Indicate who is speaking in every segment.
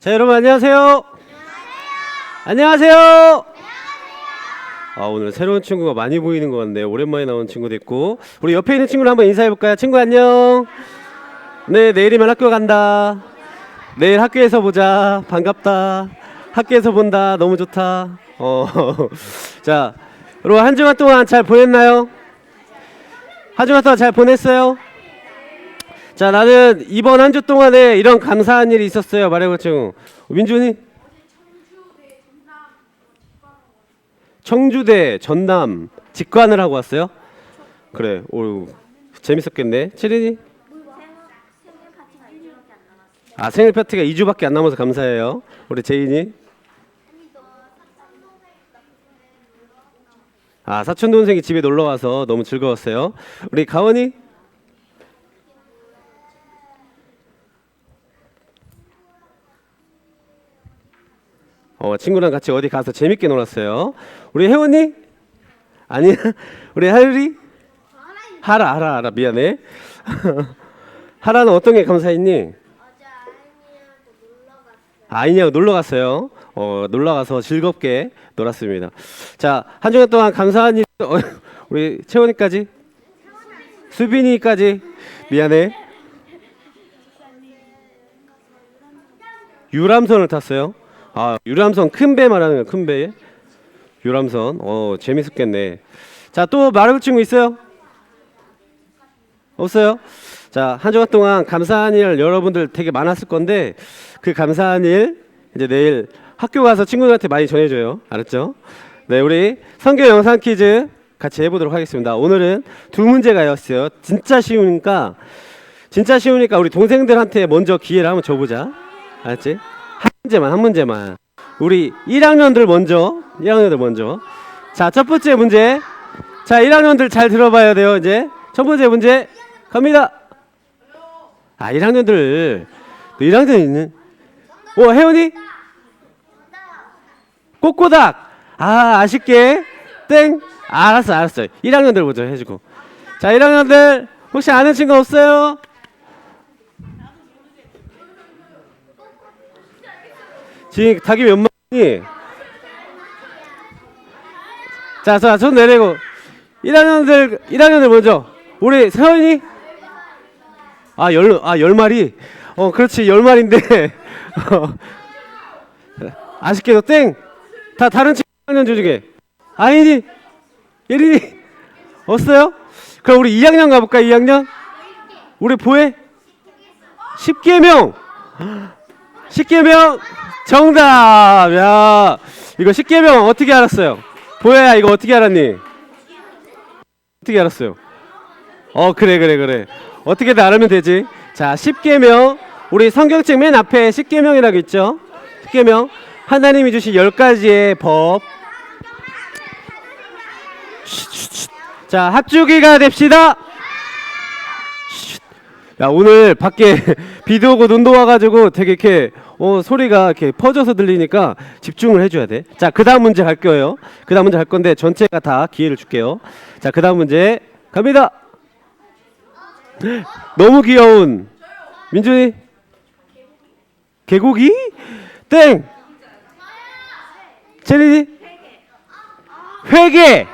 Speaker 1: 자, 여러분 안녕하세요. 안녕하세요. 아, 오늘 새로운 친구가 많이 보이는 것 같네요. 오랜만에 나온 친구도 있고. 우리 옆에 있는 친구를 한번 인사해 볼까요? 친구 안녕. 네, 내일이면 학교 간다. 내일 학교에서 보자. 반갑다. 학교에서 본다. 너무 좋다. 어. 자, 여러분 한 주간 동안 잘 보냈나요? 한 주간 동안 잘 보냈어요? 자, 나는 이번 한 주 동안에 이런 감사한 일이 있었어요. 말해보죠. 민준이? 청주대 전남 직관을 하고 왔어요? 그래. 오, 재밌었겠네. 치린이? 아, 생일 파티가 2주밖에 안 남아서 감사해요. 우리 제인이? 아, 사촌 동생이 집에 놀러 와서 너무 즐거웠어요. 우리 가원이? 어, 친구랑 같이 어디 가서 재밌게 놀았어요. 우리 혜원이? 아니야. 우리 하율이? 하라, 하라, 하라. 미안해. 하라는 어떤 게 감사했니? 아이냐고 놀러 갔어요. 어, 놀러 가서 즐겁게 놀았습니다. 자, 한 주간 동안 감사한 일, 어, 우리 채원이까지? 수빈이까지? 미안해. 유람선을 탔어요. 아, 유람선 큰 배 말하는 거야, 큰 배. 유람선. 어, 재밌었겠네. 자, 또 말해볼 친구 있어요? 없어요? 자, 한 주간 동안 감사한 일 여러분들 되게 많았을 건데 그 감사한 일 이제 내일 학교 가서 친구들한테 많이 전해줘요. 알았죠? 네, 우리 성경 영상 퀴즈 같이 해보도록 하겠습니다. 오늘은 두 문제가 였어요. 진짜 쉬우니까 진짜 쉬우니까 우리 동생들한테 먼저 기회를 한번 줘보자. 알았지? 한 문제만 한 문제만. 우리 1학년들 먼저 1학년들 먼저. 자, 첫 번째 문제. 자, 1학년들 잘 들어봐야 돼요. 이제 첫 번째 문제 갑니다. 아, 1학년들 1학년 있는. 오, 혜원이? 꼬꼬닥. 아, 아쉽게 땡. 알았어, 알았어. 1학년들 먼저 해주고. 자, 1학년들 혹시 아는 친구 없어요? 지금 닭이 몇 마리? 자, 자, 손 내리고 1학년들 1학년들 먼저 우리 세원이 아, 열, 아, 열 마리. 어, 그렇지, 열 마리인데. 어, 아쉽게도 땡. 다 다른 친구 1학년 중에. 아니지. 예린이. 없어요? 그럼 우리 2학년 가볼까, 2학년? 우리 보혜? 10개명. 10개명 정답. 야, 이거 10개명 어떻게 알았어요? 보혜야, 이거 어떻게 알았니? 어떻게 알았어요? 어, 그래, 그래, 그래. 어떻게든 알으면 되지. 자, 10계명. 우리 성경책 맨 앞에 10계명이라고 있죠? 10계명. 하나님이 주신 10가지의 법. 쉿, 쉿, 쉿. 자, 합주기가 됩시다. 쉿. 야, 오늘 밖에 비도 오고 눈도 와가지고 되게 이렇게 어, 소리가 이렇게 퍼져서 들리니까 집중을 해줘야 돼. 자, 그 다음 문제 갈 거예요. 그 다음 문제 갈 건데 전체가 다 기회를 줄게요. 자, 그 다음 문제 갑니다. 너무 귀여운 민준이 개고기 땡 체리니 회개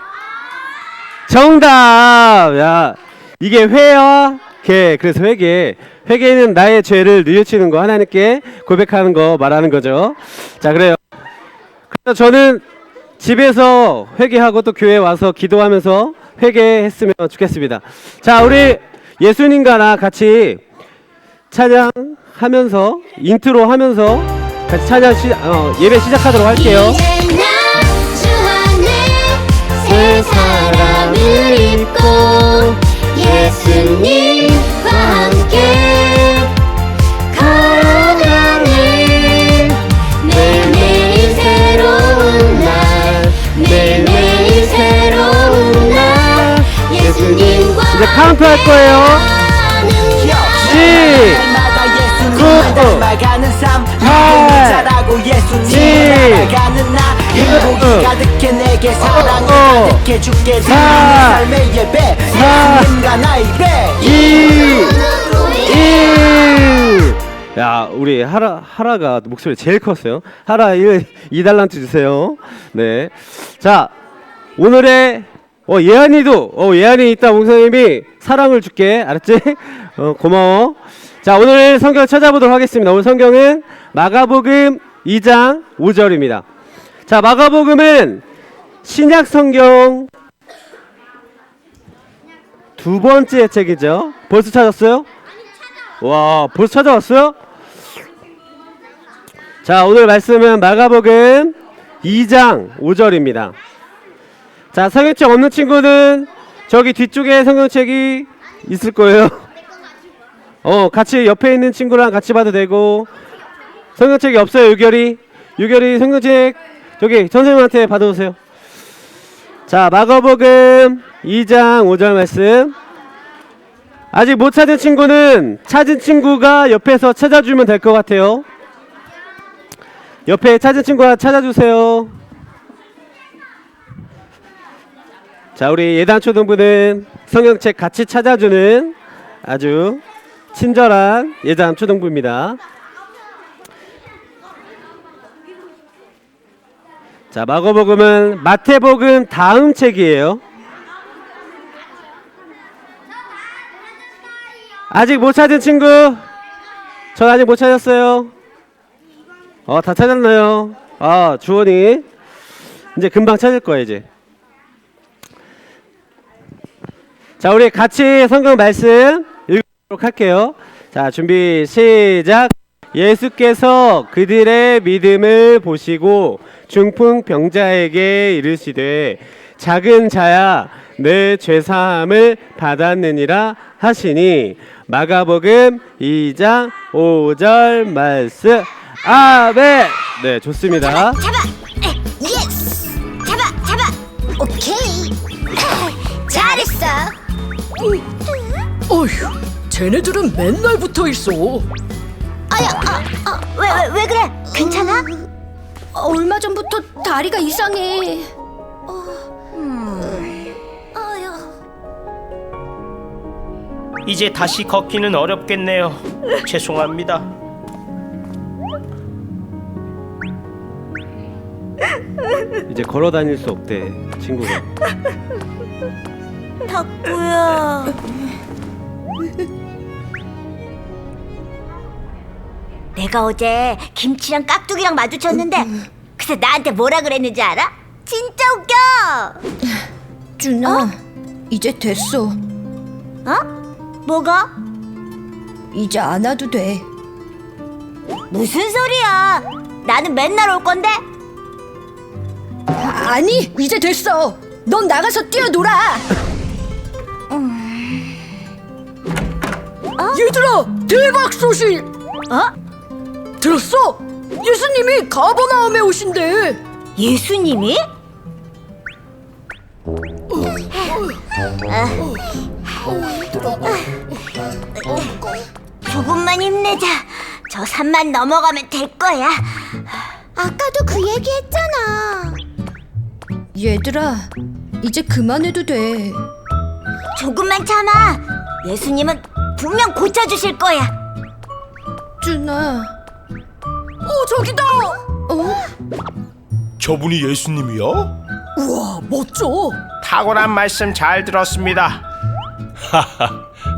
Speaker 1: 정답 야 이게 회와 개 그래서 회개 회개는 나의 죄를 뉘우치는 거 하나님께 고백하는 거 말하는 거죠. 자 그래요. 그래서 저는 집에서 회개하고 또 교회 와서 기도하면서 회개했으면 좋겠습니다. 자 우리 예수님과 나 같이 찬양하면서 인트로 하면서 같이 찬양 시, 어, 예배 시작하도록 할게요.
Speaker 2: 새 사람을 입고 예수님과 함께 걸어가는 매일매일 새로운 날 매일매일 새로운 날 예수님과
Speaker 1: 이제 카운트 할 거예요. 시, 구, 팔, 칠,
Speaker 3: 행복이 가득해 내게 사랑이
Speaker 1: 어,
Speaker 3: 가득해 주께 드리는 삶의 예배
Speaker 1: 사,
Speaker 3: 예수님과 나의 배
Speaker 1: 2, 1. 야, 아 우리 하라 하라가 목소리 제일 컸어요. 하라 1 2 달란트 주세요. 네. 자 오늘의 어 예한이도 어 예한이 있다 목사님이 사랑을 줄게 알았지? 어 고마워. 자 오늘 성경 찾아보도록 하겠습니다. 오늘 성경은 마가복음 2장 5절입니다. 자 마가복음은 신약 성경 두 번째 책이죠. 벌써 찾았어요? 와 벌써 찾아왔어요? 자 오늘 말씀은 마가복음 2장 5절입니다. 자 성경책 없는 친구는 저기 뒤쪽에 성경책이 있을 거예요. 어 같이 옆에 있는 친구랑 같이 봐도 되고 성경책이 없어요 유결이 유결이 성경책 저기 선생님한테 받아오세요. 자 마가복음 2장 5절 말씀 아직 못 찾은 친구는 찾은 친구가 옆에서 찾아주면 될 것 같아요. 옆에 찾은 친구가 찾아주세요. 자, 우리 예단 초등부는 성경책 같이 찾아주는 아주 친절한 예단 초등부입니다. 자, 마가복음은 마태복음 다음 책이에요. 아직 못 찾은 친구? 전 아직 못 찾았어요. 어, 다 찾았나요? 아, 주원이 이제 금방 찾을 거야 이제. 자, 우리 같이 성경 말씀 읽도록 할게요. 자, 준비 시작. 예수께서 그들의 믿음을 보시고 중풍병자에게 이르시되 작은 자야 내 죄사함을 받았느니라 하시니 마가복음 2장 5절 말씀. 아멘. 네 좋습니다.
Speaker 2: 잡아 에, 예스. 잡아 잡아. 오케이. 잘했어.
Speaker 4: 어휴, 쟤네들은 맨날 붙어 있어.
Speaker 2: 아야 아, 왜, 왜, 왜 그래 괜찮아?
Speaker 4: 얼마 전부터 다리가 이상해.
Speaker 2: 아야
Speaker 5: 이제 다시 걷기는 어렵겠네요. 죄송합니다.
Speaker 1: 이제 걸어 다닐 수 없대 친구가
Speaker 2: 덕구야 내가 어제 김치랑 깍두기랑 마주쳤는데 그래서 나한테 뭐라 그랬는지 알아? 진짜 웃겨
Speaker 4: 준아, 이제 됐어.
Speaker 2: 어? 뭐가?
Speaker 4: 이제 안 와도 돼.
Speaker 2: 무슨 소리야 나는 맨날 올 건데
Speaker 4: 아, 아니, 이제 됐어. 넌 나가서 뛰어놀아. 얘들아, 대박 소식!
Speaker 2: 어?
Speaker 4: 들었어? 예수님이 가버나움에 오신대.
Speaker 2: 예수님이? 조금만 힘내자. 저 산만 넘어가면 될 거야. 아까도 그 얘기했잖아.
Speaker 4: 얘들아, 이제 그만해도 돼.
Speaker 2: 조금만 참아. 예수님은 분명 고쳐주실 거야.
Speaker 4: 준아. 어, 저기다. 어?
Speaker 6: 저분이 예수님이야?
Speaker 4: 우와, 멋져.
Speaker 5: 탁월한 말씀 잘 들었습니다.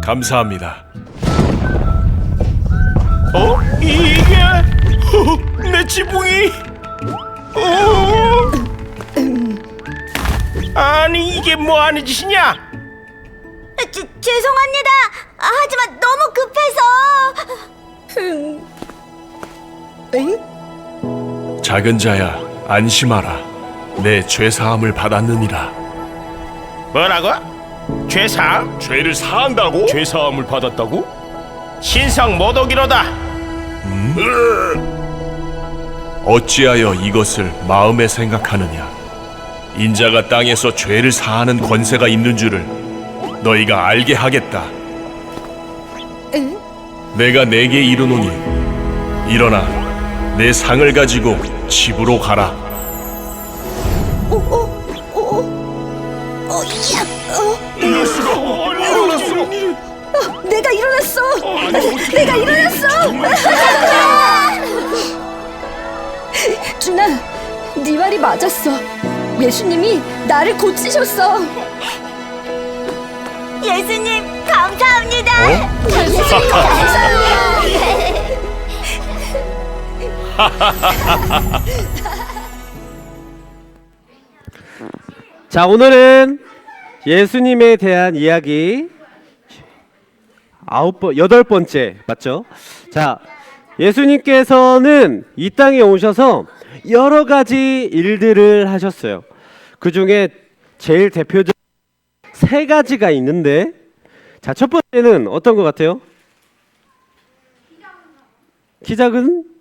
Speaker 6: 감사합니다.
Speaker 5: 어? 이게 어, 내 지붕이? 어? 아니 이게 뭐 하는 짓이냐?
Speaker 2: 제, 죄송합니다. 아, 하지만 너무 급해서.
Speaker 4: 엥?
Speaker 6: 작은 자야 안심하라. 내 죄 사함을 받았느니라.
Speaker 5: 뭐라고? 죄사함?
Speaker 6: 죄를 사한다고? 죄 사함을 받았다고?
Speaker 5: 신성 모독이로다.
Speaker 6: 어찌하여 이것을 마음에 생각하느냐? 인자가 땅에서 죄를 사하는 권세가 있는 줄을 너희가 알게 하겠다.
Speaker 4: 엥?
Speaker 6: 내가 내게 이르노니 일어나 내 상을 가지고 집으로 가라.
Speaker 2: 오, 오, 오, 오, 야, 어,
Speaker 4: 일어났어. 일어났어. 어, 내가 일어났어. 내가 일어났어. 준아, 네 말이 맞았어. 예수님이 나를 고치셨어.
Speaker 2: 예수님 감사합니다. 어?
Speaker 4: 예수님 감사.
Speaker 1: 자, 오늘은 예수님에 대한 이야기 아홉 번, 여덟 번째 맞죠? 자, 예수님께서는 이 땅에 오셔서 여러 가지 일들을 하셨어요. 그 중에 제일 대표적 세 가지가 있는데, 자, 첫 번째는 어떤 것 같아요? 키 작은.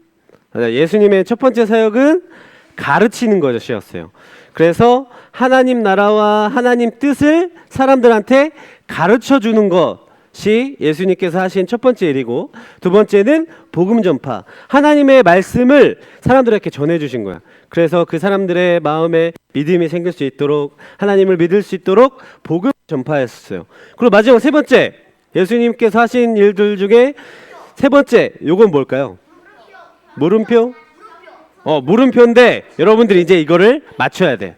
Speaker 1: 예수님의 첫 번째 사역은 가르치는 것이었어요. 그래서 하나님 나라와 하나님 뜻을 사람들한테 가르쳐 주는 것이 예수님께서 하신 첫 번째 일이고 두 번째는 복음 전파. 하나님의 말씀을 사람들에게 전해 주신 거야. 그래서 그 사람들의 마음에 믿음이 생길 수 있도록 하나님을 믿을 수 있도록 복음 전파했어요. 그리고 마지막 세 번째 예수님께서 하신 일들 중에 세 번째 요건 뭘까요? 물음표? 어, 물음표인데 여러분들이 이제 이거를 맞춰야 돼.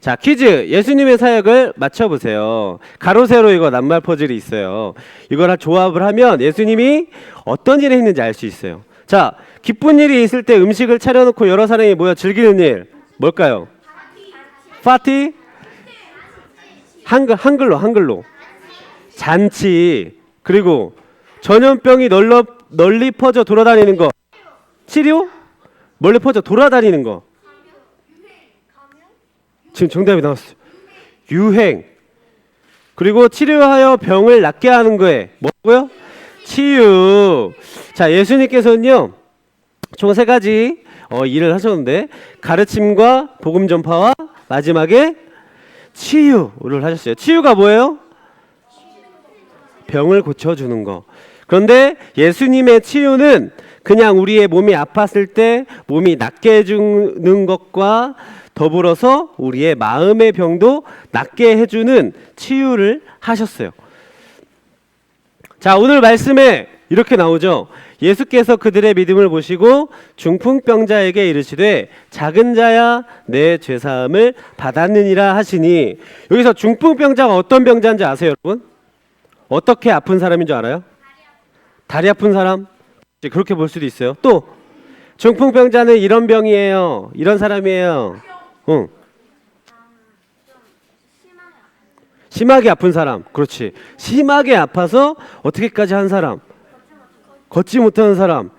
Speaker 1: 자, 퀴즈. 예수님의 사역을 맞춰 보세요. 가로 세로 이거 낱말 퍼즐이 있어요. 이거랑 조합을 하면 예수님이 어떤 일을 했는지 알 수 있어요. 자, 기쁜 일이 있을 때 음식을 차려 놓고 여러 사람이 모여 즐기는 일 뭘까요? 파티? 한글 한글로 한글로. 잔치. 그리고 전염병이 널리 널리 퍼져 돌아다니는 거. 치료? 멀리 퍼져 돌아다니는 거. 지금 정답이 나왔어요. 유행. 그리고 치료하여 병을 낫게 하는 거에 뭐고요? 치유. 자, 예수님께서는요. 총 세 가지 어, 일을 하셨는데 가르침과 복음 전파와 마지막에 치유를 하셨어요. 치유가 뭐예요? 병을 고쳐주는 거. 그런데 예수님의 치유는 그냥 우리의 몸이 아팠을 때 몸이 낫게 해주는 것과 더불어서 우리의 마음의 병도 낫게 해주는 치유를 하셨어요. 자, 오늘 말씀에 이렇게 나오죠. 예수께서 그들의 믿음을 보시고 중풍병자에게 이르시되 작은 자야 내 죄사함을 받았느니라 하시니 여기서 중풍병자가 어떤 병자인지 아세요, 여러분? 어떻게 아픈 사람인 줄 알아요? 다리 아픈 사람? 이제 그렇게 볼 수도 있어요. 또 중풍병자는 이런 병이에요. 이런 사람이에요. 응. 심하게 아픈 사람. 그렇지. 심하게 아파서 어떻게까지 한 사람. 걷지 못하는 사람.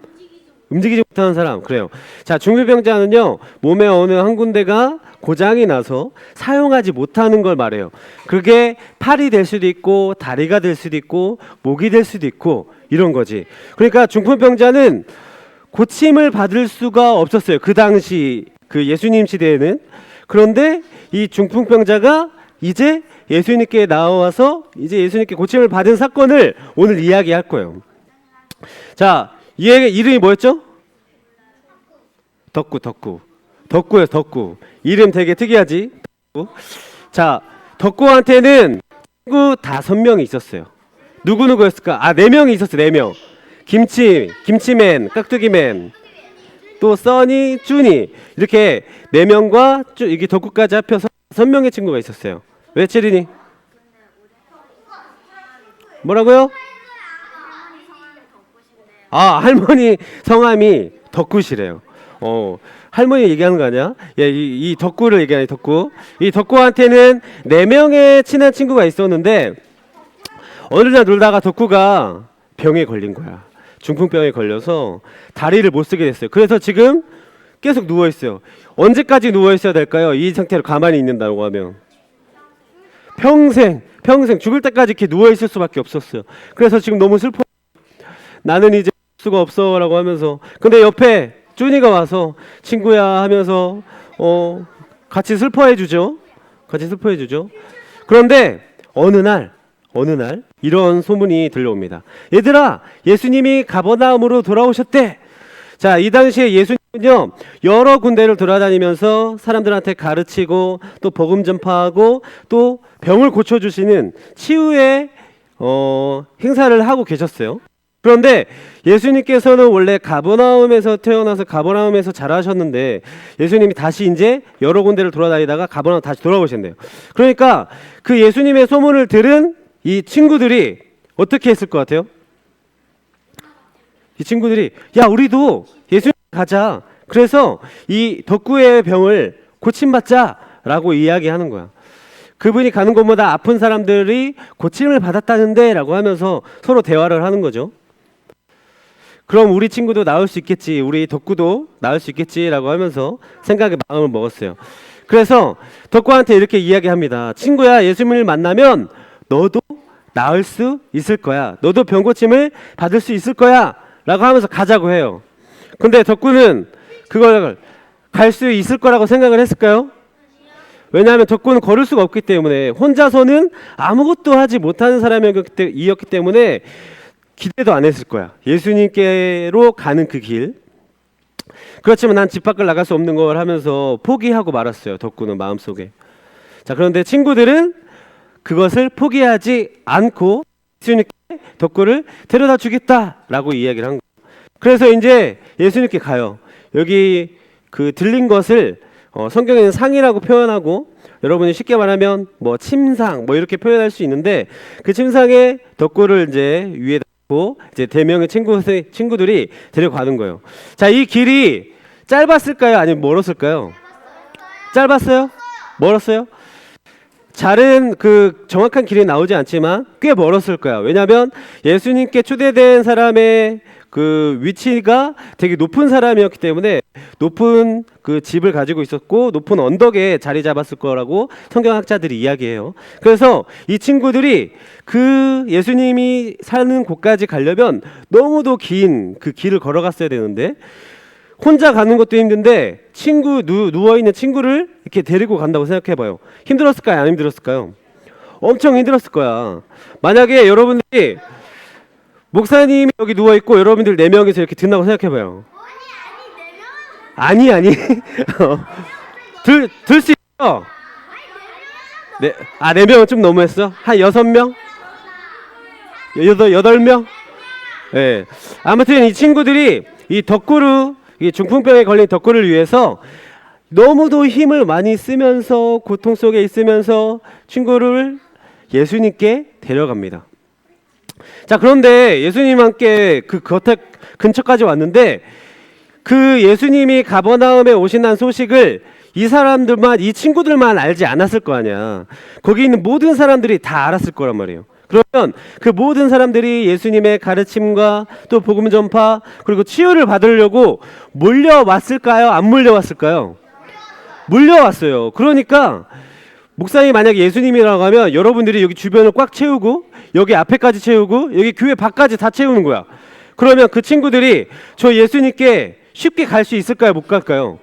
Speaker 1: 움직이지 못하는 사람. 그래요. 자, 중풍병자는요. 몸의 어느 한 군데가 고장이 나서 사용하지 못하는 걸 말해요. 그게 팔이 될 수도 있고 다리가 될 수도 있고 목이 될 수도 있고 이런 거지. 그러니까 중풍병자는 고침을 받을 수가 없었어요. 그 당시 그 예수님 시대에는 그런데 이 중풍병자가 이제 예수님께 나와서 이제 예수님께 고침을 받은 사건을 오늘 이야기할 거예요. 자, 이 애의 이름이 뭐였죠? 덕구, 덕구. 덕구예요, 덕구. 이름 되게 특이하지? 덕구. 자, 덕구한테는 친구 다섯 명이 있었어요. 누구 누구였을까? 아, 네 명이 있었어요. 네 명. 김치, 김치맨, 깍두기맨, 또 써니, 쭈니 이렇게 네 명과 쭈 이게 덕구까지 합해서 다섯 명의 친구가 있었어요. 왜 체리니? 뭐라고요? 아 할머니 성함이 덕구시래요. 어 할머니 얘기하는 거 아니야? 예, 이, 이 덕구를 얘기하는 덕구. 이 덕구한테는 네 명의 친한 친구가 있었는데 어느 날 놀다가 덕구가 병에 걸린 거야. 중풍병에 걸려서 다리를 못 쓰게 됐어요. 그래서 지금 계속 누워 있어요. 언제까지 누워 있어야 될까요? 이 상태로 가만히 있는다고 하면 평생 평생 죽을 때까지 이렇게 누워 있을 수밖에 없었어요. 그래서 지금 너무 슬퍼. 나는 이제 수가 없어라고 하면서 근데 옆에 쭈니가 와서 친구야 하면서 어 같이 슬퍼해 주죠. 같이 슬퍼해 주죠. 그런데 어느 날 어느 날 이런 소문이 들려옵니다. 얘들아, 예수님이 가버나움으로 돌아오셨대. 자, 이 당시에 예수님은요 여러 군데를 돌아다니면서 사람들한테 가르치고 또 복음 전파하고 또 병을 고쳐 주시는 치유의 어, 행사를 하고 계셨어요. 그런데 예수님께서는 원래 가버나움에서 태어나서 가버나움에서 자라셨는데 예수님이 다시 이제 여러 군데를 돌아다니다가 가버나움 다시 돌아오셨네요. 그러니까 그 예수님의 소문을 들은 이 친구들이 어떻게 했을 것 같아요? 이 친구들이 야 우리도 예수님 가자. 그래서 이 덕구의 병을 고침받자라고 이야기하는 거야. 그분이 가는 곳마다 아픈 사람들이 고침을 받았다는데라고 하면서 서로 대화를 하는 거죠. 그럼 우리 친구도 나을 수 있겠지, 우리 덕구도 나을 수 있겠지라고 하면서 생각에 마음을 먹었어요. 그래서 덕구한테 이렇게 이야기합니다. 친구야, 예수님을 만나면 너도 나을 수 있을 거야. 너도 병 고침을 받을 수 있을 거야 라고 하면서 가자고 해요. 근데 덕구는 그걸 갈 수 있을 거라고 생각을 했을까요? 왜냐하면 덕구는 걸을 수가 없기 때문에 혼자서는 아무것도 하지 못하는 사람이었기 때문에 기대도 안 했을 거야. 예수님께로 가는 그 길. 그렇지만 난 집 밖을 나갈 수 없는 걸 하면서 포기하고 말았어요. 덕구는 마음속에. 자, 그런데 친구들은 그것을 포기하지 않고 예수님께 덕구를 데려다 주겠다라고 이야기를 한 거예요. 그래서 이제 예수님께 가요. 여기 그 들린 것을 어, 성경에는 상이라고 표현하고 여러분이 쉽게 말하면 뭐 침상 뭐 이렇게 표현할 수 있는데 그 침상에 덕구를 이제 위에 놓고 이제 대명의 친구 친구들이 데려가는 거예요. 자, 이 길이 짧았을까요? 아니면 멀었을까요? 짧았어요? 멀었어요? 잘은 그 정확한 길이 나오지 않지만 꽤 멀었을 거야. 왜냐하면 예수님께 초대된 사람의 그 위치가 되게 높은 사람이었기 때문에 높은 그 집을 가지고 있었고 높은 언덕에 자리 잡았을 거라고 성경학자들이 이야기해요. 그래서 이 친구들이 그 예수님이 사는 곳까지 가려면 너무도 긴 그 길을 걸어갔어야 되는데 혼자 가는 것도 힘든데 친구 누, 누워 있는 친구를 이렇게 데리고 간다고 생각해 봐요. 힘들었을까요? 안 힘들었을까요? 엄청 힘들었을 거야. 만약에 여러분들이 목사님이 여기 누워 있고 여러분들 네 명이서 이렇게 듣는다고 생각해 봐요. 아니 아니. 들들 수 있어. 네, 아, 네 명은 좀 너무했어? 한 여섯 명? 여- 여덟, 여덟 명? 예. 아무튼 이 친구들이 이 덕구를, 이 중풍병에 걸린 덕구를 위해서 너무도 힘을 많이 쓰면서 고통 속에 있으면서 친구를 예수님께 데려갑니다. 자, 그런데 예수님 함께 그 겉에 근처까지 왔는데 그 예수님이 가버나움에 오신다는 소식을 이 사람들만 이 친구들만 알지 않았을 거 아니야. 거기 있는 모든 사람들이 다 알았을 거란 말이에요. 그러면 그 모든 사람들이 예수님의 가르침과 또 복음 전파 그리고 치유를 받으려고 몰려왔을까요? 안 몰려왔을까요? 몰려왔어요. 그러니까 목사님이 만약에 예수님이라고 하면 여러분들이 여기 주변을 꽉 채우고 여기 앞에까지 채우고 여기 교회 밖까지 다 채우는 거야. 그러면 그 친구들이 저 예수님께 쉽게 갈 수 있을까요? 못 갈까요?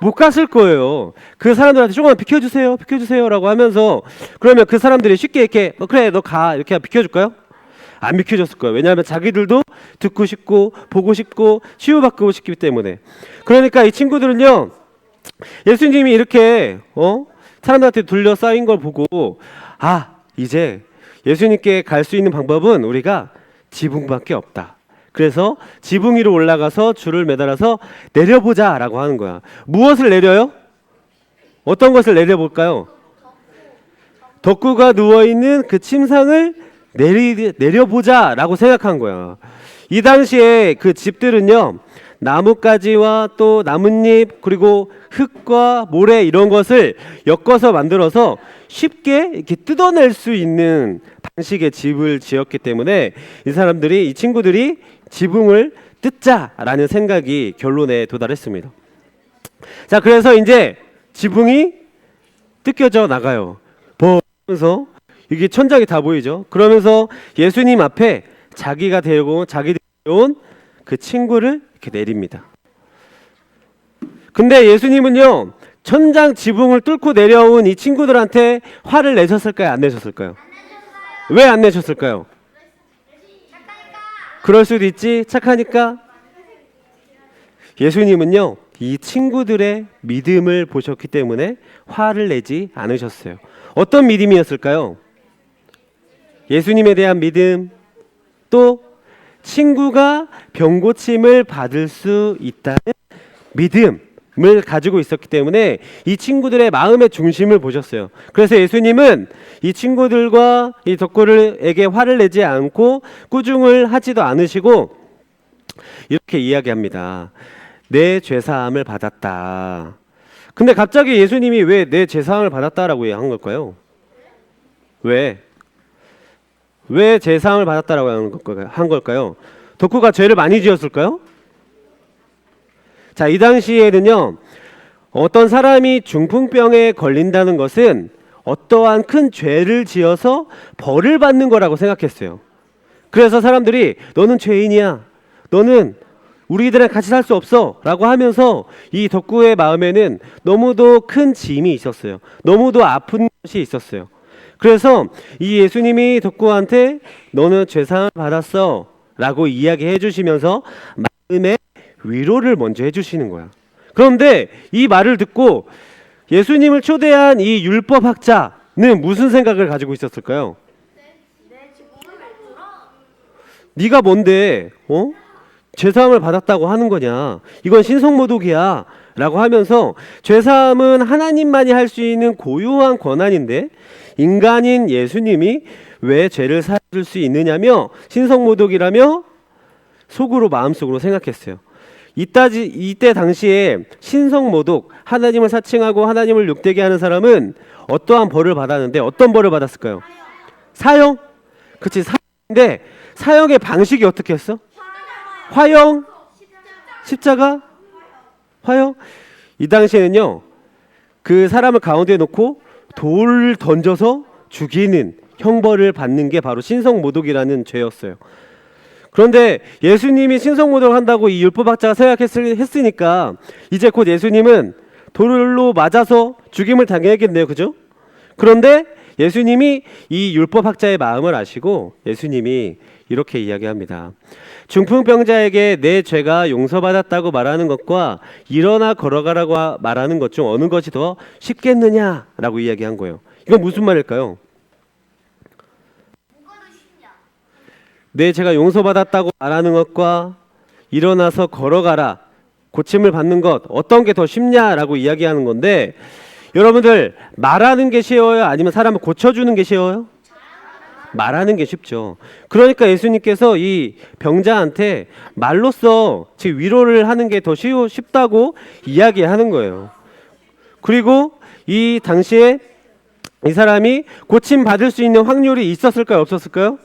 Speaker 1: 못 갔을 거예요. 그 사람들한테 조금만 비켜주세요, 비켜주세요라고 하면서 그러면 그 사람들이 쉽게 이렇게 어, 그래 너 가 이렇게 비켜줄까요? 안 비켜줬을 거예요. 왜냐하면 자기들도 듣고 싶고 보고 싶고 치유받고 싶기 때문에. 그러니까 이 친구들은요 예수님이 이렇게 어 사람들한테 둘러싸인 걸 보고 아 이제 예수님께 갈 수 있는 방법은 우리가 지붕밖에 없다. 그래서 지붕 위로 올라가서 줄을 매달아서 내려보자 라고 하는 거야. 무엇을 내려요? 어떤 것을 내려볼까요? 덕구가 누워 있는 그 침상을 내리 내려보자 라고 생각한 거야. 이 당시에 그 집들은요 나뭇가지와 또 나뭇잎 그리고 흙과 모래 이런 것을 엮어서 만들어서 쉽게 이렇게 뜯어낼 수 있는 방식의 집을 지었기 때문에 이 사람들이 이 친구들이 지붕을 뜯자라는 생각이 결론에 도달했습니다. 자 그래서 이제 지붕이 뜯겨져 나가요. 보면서 이게 천장이 다 보이죠. 그러면서 예수님 앞에 자기가 데리고 자기들이 온그 친구를 이렇게 내립니다. 근데 예수님은요 천장 지붕을 뚫고 내려온 이 친구들한테 화를 내셨을까요? 안 내셨을까요? 왜 안 내셨을까요? 그럴 수도 있지 착하니까 예수님은요 이 친구들의 믿음을 보셨기 때문에 화를 내지 않으셨어요. 어떤 믿음이었을까요? 예수님에 대한 믿음 또 친구가 병 고침을 받을 수 있다는 믿음 을 가지고 있었기 때문에 이 친구들의 마음의 중심을 보셨어요. 그래서 예수님은 이 친구들과 이 덕구를에게 화를 내지 않고 꾸중을 하지도 않으시고 이렇게 이야기합니다. 내 죄사함을 받았다. 근데 갑자기 예수님이 왜 내 죄사함을 받았다라고 한 걸까요? 왜? 왜 죄사함을 받았다라고? 한 걸까요? 덕후가 죄를 많이 지었을까요? 자, 이 당시에는요. 어떤 사람이 중풍병에 걸린다는 것은 어떠한 큰 죄를 지어서 벌을 받는 거라고 생각했어요. 그래서 사람들이 너는 죄인이야. 너는 우리들이랑 같이 살 수 없어. 라고 하면서 이 덕구의 마음에는 너무도 큰 짐이 있었어요. 너무도 아픈 것이 있었어요. 그래서 이 예수님이 덕구한테 너는 죄사함을 받았어. 라고 이야기해 주시면서 마음의 위로를 먼저 해 주시는 거야. 그런데 이 말을 듣고 예수님을 초대한 이 율법학자는 무슨 생각을 가지고 있었을까요? 네가 뭔데? 어? 죄사함을 받았다고 하는 거냐? 이건 신성모독이야. 라고 하면서 죄사함은 하나님만이 할 수 있는 고유한 권한인데 인간인 예수님이 왜 죄를 사줄 수 있느냐며 신성모독이라며 속으로 마음속으로 생각했어요. 이따지 이때 당시에 신성 모독 하나님을 사칭하고 하나님을 욕되게 하는 사람은 어떠한 벌을 받았는데 어떤 벌을 받았을까요? 사형? 그치 사형인데 사형의 방식이 어떻게 했어? 화형? 십자가? 화형? 이 당시에는요 그 사람을 가운데 놓고 돌을 던져서 죽이는 형벌을 받는 게 바로 신성 모독이라는 죄였어요. 그런데 예수님이 신성모독을 한다고 이 율법학자가 생각했으니까 이제 곧 예수님은 돌로 맞아서 죽임을 당해야겠네요. 그죠? 그런데 예수님이 이 율법학자의 마음을 아시고 예수님이 이렇게 이야기합니다. 중풍병자에게 내 죄가 용서받았다고 말하는 것과 일어나 걸어가라고 하- 말하는 것 중 어느 것이 더 쉽겠느냐라고 이야기한 거예요. 이건 무슨 말일까요? 내 죄가 용서받았다고 말하는 것과 일어나서 걸어가라 고침을 받는 것 어떤 게 더 쉽냐라고 이야기하는 건데 여러분들 말하는 게 쉬워요 아니면 사람을 고쳐주는 게 쉬워요? 말하는 게 쉽죠. 그러니까 예수님께서 이 병자한테 말로써 즉 위로를 하는 게 더 쉽다고 이야기하는 거예요. 그리고 이 당시에 이 사람이 고침 받을 수 있는 확률이 있었을까요, 없었을까요?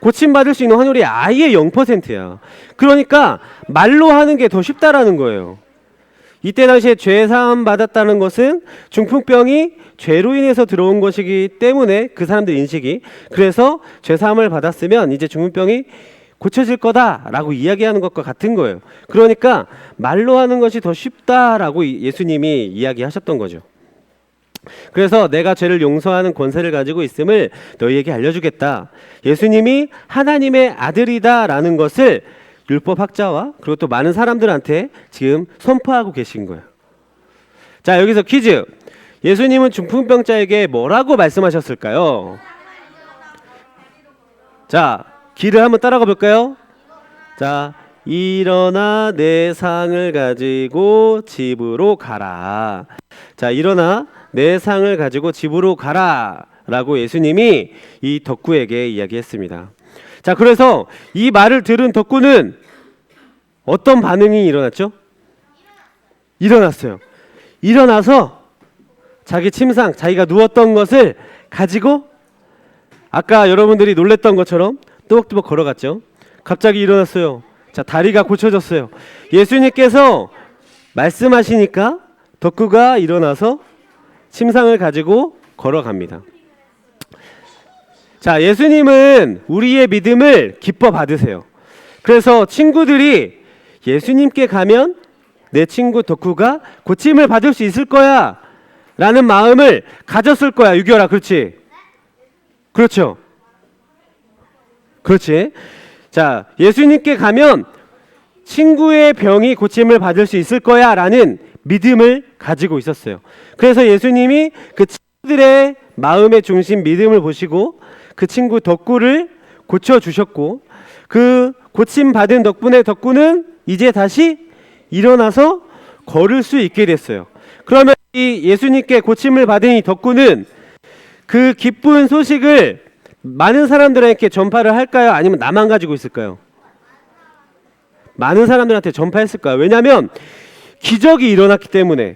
Speaker 1: 고침 받을 수 있는 확률이 아예 0%야. 그러니까 말로 하는 게 더 쉽다라는 거예요. 이때 당시에 죄 사함 받았다는 것은 중풍병이 죄로 인해서 들어온 것이기 때문에 그 사람들 인식이 그래서 죄 사함을 받았으면 이제 중풍병이 고쳐질 거다라고 이야기하는 것과 같은 거예요. 그러니까 말로 하는 것이 더 쉽다라고 이- 예수님이 이야기하셨던 거죠. 그래서 내가 죄를 용서하는 권세를 가지고 있음을 너희에게 알려주겠다. 예수님이 하나님의 아들이다라는 것을 율법 학자와 그리고 또 많은 사람들한테 지금 선포하고 계신 거예요. 자 여기서 퀴즈. 예수님은 중풍병자에게 뭐라고 말씀하셨을까요? 자 길을 한번 따라가 볼까요? 자 일어나 내 상을 가지고 집으로 가라. 자 일어나 내 상을 가지고 집으로 가라 라고 예수님이 이 덕구에게 이야기했습니다. 자 그래서 이 말을 들은 덕구는 어떤 반응이 일어났죠? 일어났어요. 일어나서 자기 침상, 자기가 누웠던 것을 가지고 아까 여러분들이 놀랬던 것처럼 또박또박 걸어갔죠. 갑자기 일어났어요. 자 다리가 고쳐졌어요. 예수님께서 말씀하시니까 덕구가 일어나서 침상을 가지고 걸어갑니다. 자, 예수님은 우리의 믿음을 기뻐 받으세요. 그래서 친구들이 예수님께 가면 내 친구 덕후가 고침을 받을 수 있을 거야. 라는 마음을 가졌을 거야. 유결아, 그렇지? 그렇죠. 그렇지. 자, 예수님께 가면 친구의 병이 고침을 받을 수 있을 거야. 라는 믿음을 가지고 있었어요. 그래서 예수님이 그 친구들의 마음의 중심 믿음을 보시고 그 친구 덕구를 고쳐 주셨고 그 고침 받은 덕분에 덕구는 이제 다시 일어나서 걸을 수 있게 됐어요. 그러면 이 예수님께 고침을 받은 이 덕구는 그 기쁜 소식을 많은 사람들에게 전파를 할까요? 아니면 나만 가지고 있을까요? 많은 사람들한테 전파했을까요? 왜냐하면 기적이 일어났기 때문에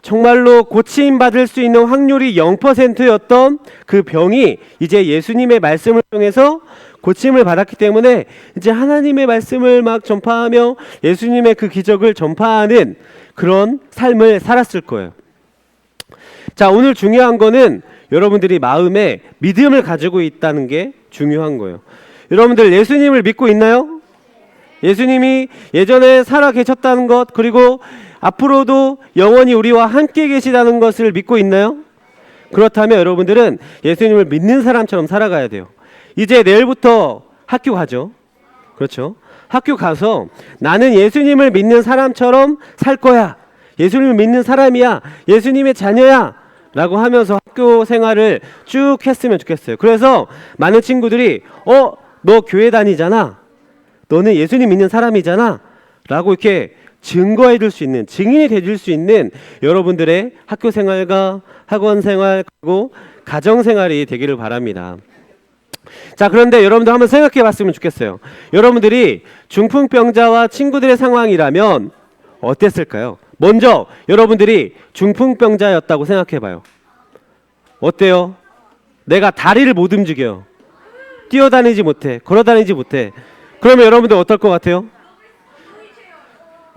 Speaker 1: 정말로 고침 받을 수 있는 확률이 0%였던 그 병이 이제 예수님의 말씀을 통해서 고침을 받았기 때문에 이제 하나님의 말씀을 막 전파하며 예수님의 그 기적을 전파하는 그런 삶을 살았을 거예요. 자, 오늘 중요한 거는 여러분들이 마음에 믿음을 가지고 있다는 게 중요한 거예요. 여러분들 예수님을 믿고 있나요? 예수님이 예전에 살아 계셨다는 것 그리고 앞으로도 영원히 우리와 함께 계시다는 것을 믿고 있나요? 그렇다면 여러분들은 예수님을 믿는 사람처럼 살아가야 돼요. 이제 내일부터 학교 가죠. 그렇죠? 학교 가서 나는 예수님을 믿는 사람처럼 살 거야. 예수님을 믿는 사람이야. 예수님의 자녀야. 라고 하면서 학교 생활을 쭉 했으면 좋겠어요. 그래서 많은 친구들이 어, 너 교회 다니잖아. 너는 예수님 믿는 사람이잖아. 라고 이렇게 증거해 줄 수 있는 증인이 돼줄수 있는 여러분들의 학교 생활과 학원 생활 그리고 가정 생활이 되기를 바랍니다. 자, 그런데 여러분들 한번 생각해 봤으면 좋겠어요. 여러분들이 중풍병자와 친구들의 상황이라면 어땠을까요? 먼저 여러분들이 중풍병자였다고 생각해 봐요. 어때요? 내가 다리를 못 움직여요. 뛰어다니지 못해. 걸어다니지 못해. 그러면 여러분들 어떨 것 같아요?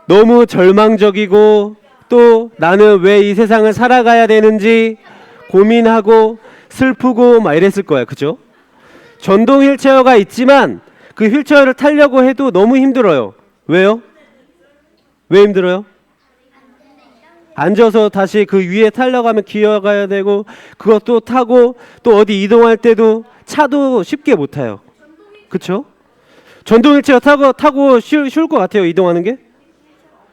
Speaker 1: 너무 절망적이고 또 나는 왜 이 세상을 살아가야 되는지 고민하고 슬프고 막 이랬을 거야. 그죠? 전동 휠체어가 있지만 그 휠체어를 타려고 해도 너무 힘들어요. 왜요? 왜 힘들어요? 앉아서 다시 그 위에 타려고 하면 기어가야 되고 그것도 타고 또 어디 이동할 때도 차도 쉽게 못 타요. 그쵸? 전동 휠체어 타고 타고 쉬울, 쉬울 것 같아요. 이동하는 게?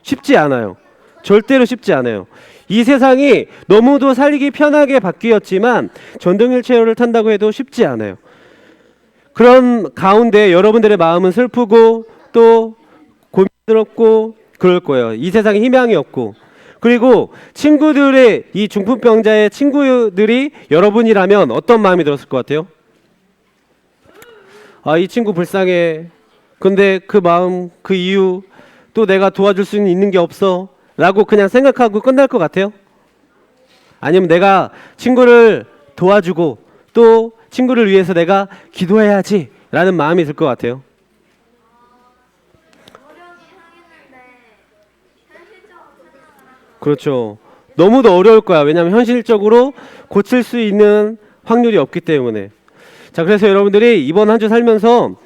Speaker 1: 쉽지 않아요. 절대로 쉽지 않아요. 이 세상이 너무도 살기 편하게 바뀌었지만 전동 휠체어를 탄다고 해도 쉽지 않아요. 그런 가운데 여러분들의 마음은 슬프고 또 고민스럽고 그럴 거예요. 이 세상에 희망이 없고 그리고 친구들의 이 중풍병자의 친구들이 여러분이라면 어떤 마음이 들었을 것 같아요? 아, 이 친구 불쌍해. 근데 그 마음, 그 이유 또 내가 도와줄 수 있는 게 없어. 라고 그냥 생각하고 끝날 것 같아요? 아니면 내가 친구를 도와주고 또 친구를 위해서 내가 기도해야지 라는 마음이 들 것 같아요. 그렇죠. 너무도 어려울 거야. 왜냐하면 현실적으로 고칠 수 있는 확률이 없기 때문에. 자, 그래서 여러분들이 이번 한 주 살면서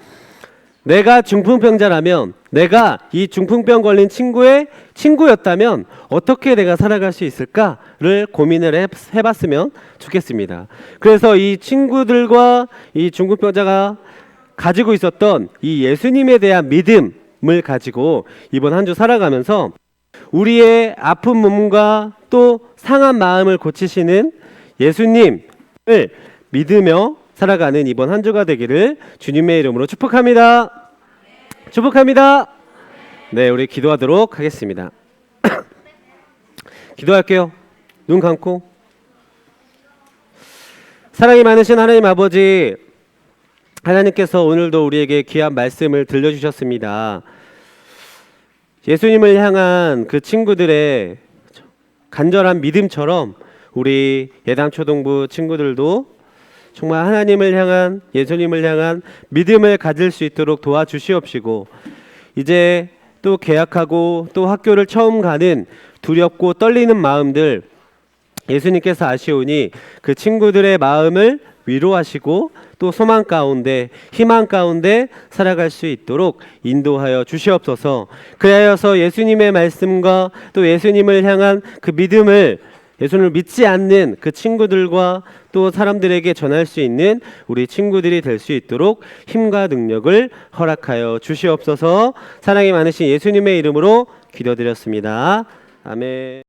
Speaker 1: 내가 중풍병자라면 내가 이 중풍병 걸린 친구의 친구였다면 어떻게 내가 살아갈 수 있을까를 고민을 해, 해봤으면 좋겠습니다. 그래서 이 친구들과 이 중풍병자가 가지고 있었던 이 예수님에 대한 믿음을 가지고 이번 한 주 살아가면서 우리의 아픈 몸과 또 상한 마음을 고치시는 예수님을 믿으며 살아가는 이번 한 주가 되기를 주님의 이름으로 축복합니다. 축복합니다. 네, 우리 기도하도록 하겠습니다. 기도할게요. 눈 감고. 사랑이 많으신 하나님 아버지, 하나님께서 오늘도 우리에게 귀한 말씀을 들려주셨습니다. 예수님을 향한 그 친구들의 간절한 믿음처럼 우리 예당 초등부 친구들도 정말 하나님을 향한 예수님을 향한 믿음을 가질 수 있도록 도와주시옵시고 이제 또 계약하고 또 학교를 처음 가는 두렵고 떨리는 마음들 예수님께서 아시오니 그 친구들의 마음을 위로하시고 또 소망 가운데 희망 가운데 살아갈 수 있도록 인도하여 주시옵소서. 그하여서 예수님의 말씀과 또 예수님을 향한 그 믿음을 예수님을 믿지 않는 그 친구들과 또 사람들에게 전할 수 있는 우리 친구들이 될 수 있도록 힘과 능력을 허락하여 주시옵소서. 사랑이 많으신 예수님의 이름으로 기도드렸습니다. 아멘.